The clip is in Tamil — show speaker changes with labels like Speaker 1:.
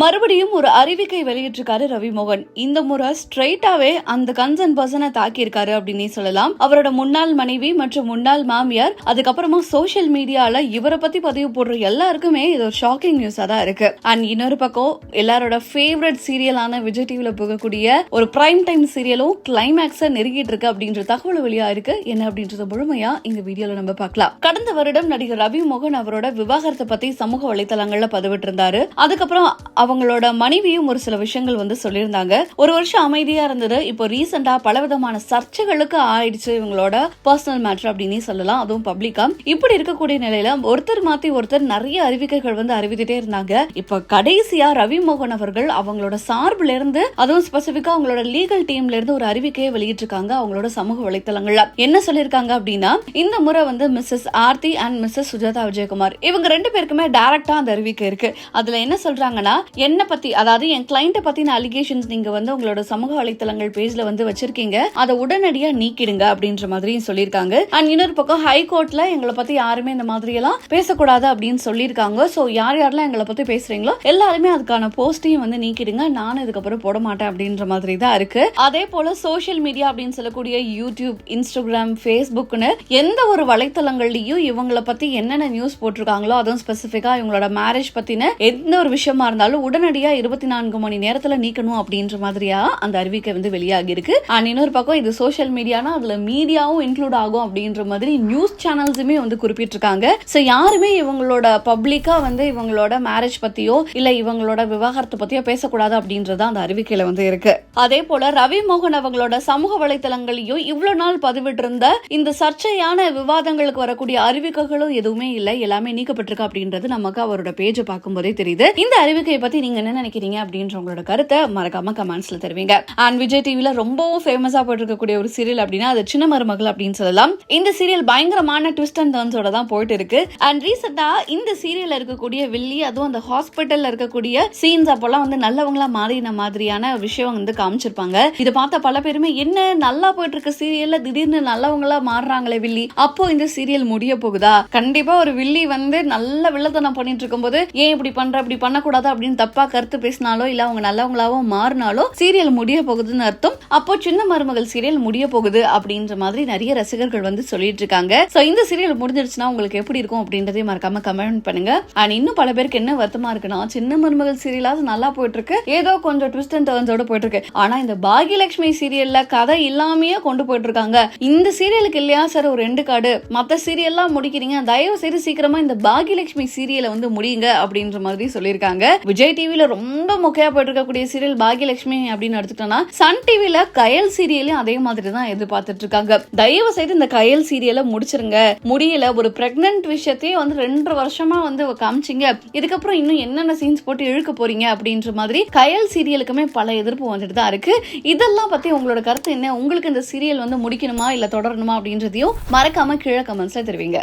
Speaker 1: மறுபடியும் ஒரு அறிவிக்கை வெளியிட்டிருக்காரு ரவிமோகன். இந்த முறை ஸ்ட்ரைட்டாவே அந்த கன்சர்ன் பர்சனை தாக்கியிருக்காரு அப்படின்னே சொல்லலாம். அவரோட முன்னாள் மனைவி மற்றும் முன்னாள் மாமியார் அதுக்கப்புறமா சோஷியல் மீடியால இவரை பத்தி பதிவு போடுற எல்லாருக்குமே இது ஒரு ஷாக்கிங் நியூஸா தான் இருக்கு. அண்ட் இன்னொரு பக்கம் எல்லாரோட ஃபேவரட் சீரியலான விஜய் டிவில போகக்கூடிய ஒரு பிரைம் டைம் சீரியலும் கிளைமேக்ஸ நெருங்கிட்டு இருக்கு அப்படின்ற தகவல் வெளியா இருக்கு. என்ன அப்படின்றத முழுமையா இந்த வீடியோல நம்ம பார்க்கலாம். கடந்த வருடம் நடிகர் ரவி மோகன் அவரோட விவாகரத்தை பத்தி சமூக வலைத்தளங்கள்ல பதிவிட்டிருந்தாரு. அதுக்கப்புறம் அவங்களோட மனைவியும் ஒரு சில விஷயங்கள் வந்து சொல்லியிருந்தாங்க. ஒரு வருஷம் அமைதியா இருந்தது. இப்போ ரீசெண்டா பலவிதமான சர்ச்சைகளுக்கு ஆயிடுச்சு இவங்களோட பர்சனல் மேட்ரு அப்படின்னே சொல்லலாம். அதுவும் பப்ளிக்கா இப்படி இருக்கக்கூடிய நிலையில ஒருத்தர் மாத்தி ஒருத்தர் நிறைய அறிவிக்கைகள் வந்து அறிவித்துட்டே இருந்தாங்க. இப்ப கடைசியா ரவி மோகன் அவர்கள் அவங்களோட சார்புல இருந்து அதுவும் ஸ்பெசிபிக்கா அவங்களோட லீகல் டீம்ல இருந்து ஒரு அறிவிக்கையை வெளியிட்டிருக்காங்க அவங்களோட சமூக வலைத்தளங்கள்ல. என்ன சொல்லியிருக்காங்க அப்படின்னா இந்த முறை வந்து Mrs Aarthi and Mrs Sujatha Vijayakumar இவங்க ரெண்டு பேருக்குமே டேரக்டா அந்த அறிவிக்கை இருக்கு. அதுல என்ன சொல்றாங்கன்னா என்ன பத்தி அதாவது என் கிளைண்ட்டை பத்தின அலிகேஷன்ஸ் நீங்க வந்து உங்களோட சமூக வலைத்தளங்கள் பேஜ்ல வந்து வச்சிருக்கீங்க. அதை உடனடியா நீக்கிடுங்க அப்படின்ற மாதிரியும் சொல்லியிருக்காங்க. அண்ட் இன்னொரு பக்கம் ஹை எங்களை பத்தி யாருமே இந்த மாதிரி எல்லாம் பேசக்கூடாது அப்படின்னு சொல்லியிருக்காங்க. சோ யார் யாரெல்லாம் எங்களை பத்தி பேசுறீங்களோ எல்லாருமே அதுக்கான போஸ்டையும் வந்து நீக்கிடுங்க. நானும் இதுக்கப்புறம் போட மாட்டேன் அப்படின்ற மாதிரி தான் இருக்கு. அதே போல சோஷியல் மீடியா அப்படின்னு சொல்லக்கூடிய யூடியூப் இன்ஸ்டாகிராம் ஃபேஸ்புக்னு எந்த ஒரு வலைத்தளங்கள்லயும் இவங்களை பத்தி என்னென்ன நியூஸ் போட்டிருக்காங்களோ அதுவும் ஸ்பெசிஃபிக்கா இவங்களோட மேரேஜ் பத்தின எந்த ஒரு விஷயமா இருந்தாலும் உடனடியா இருபத்தி நான்கு மணி நேரத்துல நீக்கணும் அப்படின்ற மாதிரியா அந்த அறிவிக்கை வந்து வெளியாகி இருக்கு அண்ட் இன்னொரு பக்கம் இது சோஷியல் மீடியானா அதுல மீடியாவும் இன்க்ளூட் ஆகும் அப்படின்ற மாதிரி நியூஸ் சேனல்ஸுமே வந்து குறிப்பிட்டிருக்காங்க. ஸோ யாருமே இவங்களோட பப்ளிக்கா வந்து இவங்களோட மேரேஜ் பத்தியோ இல்ல இவங்களோட விவாகரத்தை பத்தியோ பேசக்கூடாது அப்படின்றது அந்த அறிவிக்கையில வந்து இருக்கு. அதே போல ரவி மோகன் அவங்களோட சமூக வலைத்தளங்களையும் இவ்வளவு நாள் பதிவிட்டிருந்த இந்த சர்ச்சையான விவாதங்களுக்கு வரக்கூடிய அறிவிக்கைகளும் எதுவுமே இல்லை. எல்லாமே நீக்கப்பட்டிருக்கு அப்படின்றது நமக்கு அவரோட பேஜை பார்க்கும்போதே தெரியுது. இந்த அறிவிக்கையை பத்தி நீங்க என்ன நினைக்கிறீங்க அப்படின்ற உங்களோட கருத்தை மறக்காம கமெண்ட்ஸ்ல தருவீங்க. அண்ட் விஜய் டிவில ரொம்பவும் ஃபேமஸா போட்டிருக்கக்கூடிய ஒரு சீரியல் அப்படின்னா அது சின்ன மருமகள் அப்படின்னு சொல்லலாம். இந்த சீரியல் பயங்கரமான ட்விஸ்ட் அண்ட் டர்ன்ஸோட தான் போயிட்டு இருக்கு அண்ட் ரீசெண்டா இந்த சீரியல் இருக்கக்கூடிய வில்லி அதுவும் அந்த ஹாஸ்பிட்டல்ல இருக்கக்கூடிய சீன்ஸ் அப்போல்லாம் வந்து நல்லவங்களா மாறின மாதிரியான விஷயம் வந்து காமிச்சிருப்பாங்க. இதை பார்த்த பல பேருமே என்ன நல்லா போயிட்டு இருக்க சீரியல்ல திடீர்னு நல்லவங்களா மாறுறாங்களே வில்லி. அப்போ இந்த சீரியல் முடிய போகுதா? கண்டிப்பா ஒரு வில்லி வந்து நல்ல வில்லத்தனம் பண்ணிட்டு இருக்கும்போது ஏன் இப்படி பண்ற? இப்படி பண்ணக்கூடாது? அப்படின்னு தப்பா கருத்து பேசினாலோ இல்ல அவங்க நல்லவங்களாவோ மாறினாலோ சீரியல் முடிய போகுதுன்னு அர்த்தம். அப்போ சின்ன மருமகள் சீரியல் முடிய போகுது அப்படின்ற மாதிரி நிறைய ரசிகர்கள் வந்து சொல்லிட்டு இருக்காங்க. சோ இந்த சீரியல் முடிஞ்சிருச்சுன்னா உங்களுக்கு எப்படி இருக்கும் அப்படின்றதையும் மறக்காம கமெண்ட் பண்ணுங்க. அண்ட் இன்னும் பல பேருக்கு என்ன வருத்தமா இருக்குன்னா சின்ன மருமகள் சீரியலாவது நல்லா போயிட்டு இருக்கு ஏதோ கொஞ்சம் ட்விஸ்ட் அண்ட் டர்ன்ஸோட போயிட்டு இருக்கு ஆனா இந்த பாகியலட்சுமி சீரியல்ல கதை இல்லாமயே கொண்டு போயிட்டு இருக்காங்க இந்த சீரியலுக்கு இல்லையா சார் ஒரு ரெண்டு கார்டு மத்த சீரியல்லாம் முடிக்கிறீங்க. தயவு செய்து சீக்கிரமா இந்த பாகியலட்சுமி சீரியலை வந்து முடியுங்க அப்படின்ற மாதிரி சொல்லியிருக்காங்க. விஜய் டிவில ரொம்ப முக்கியா போயிட்டு இருக்கக்கூடிய சீரியல் பாகியலட்சுமி அப்படின்னு எடுத்துட்டோம்னா சன் டிவில கயல் சீரியலையும் அதே மாதிரி தான் எதிர்பார்த்துட்டு இருக்காங்க தயவு செய்து இந்த கயல் சீரியலை முடிச்சிருங்க. முடியல ஒரு பிரெக்னன்ட் விஷயத்தையே வந்து ரெண்டு வருஷமா வந்து காமிச்சிங்க. இதுக்கப்புறம் இன்னும் என்னென்ன சீன்ஸ் போட்டு இழுக்க போறீங்க அப்படின்ற மாதிரி கயல் சீரியலுக்குமே பல எதிர்ப்பு வந்துட்டு தான் இருக்கு. இதெல்லாம் பத்தி உங்களோட கருத்து என்ன? உங்களுக்கு இந்த சீரியல் வந்து முடிக்கணுமா இல்ல தொடரணுமா அப்படின்றதையும் மறக்காம கீழே கமெண்ட்ஸ்ல தெரிவிங்க.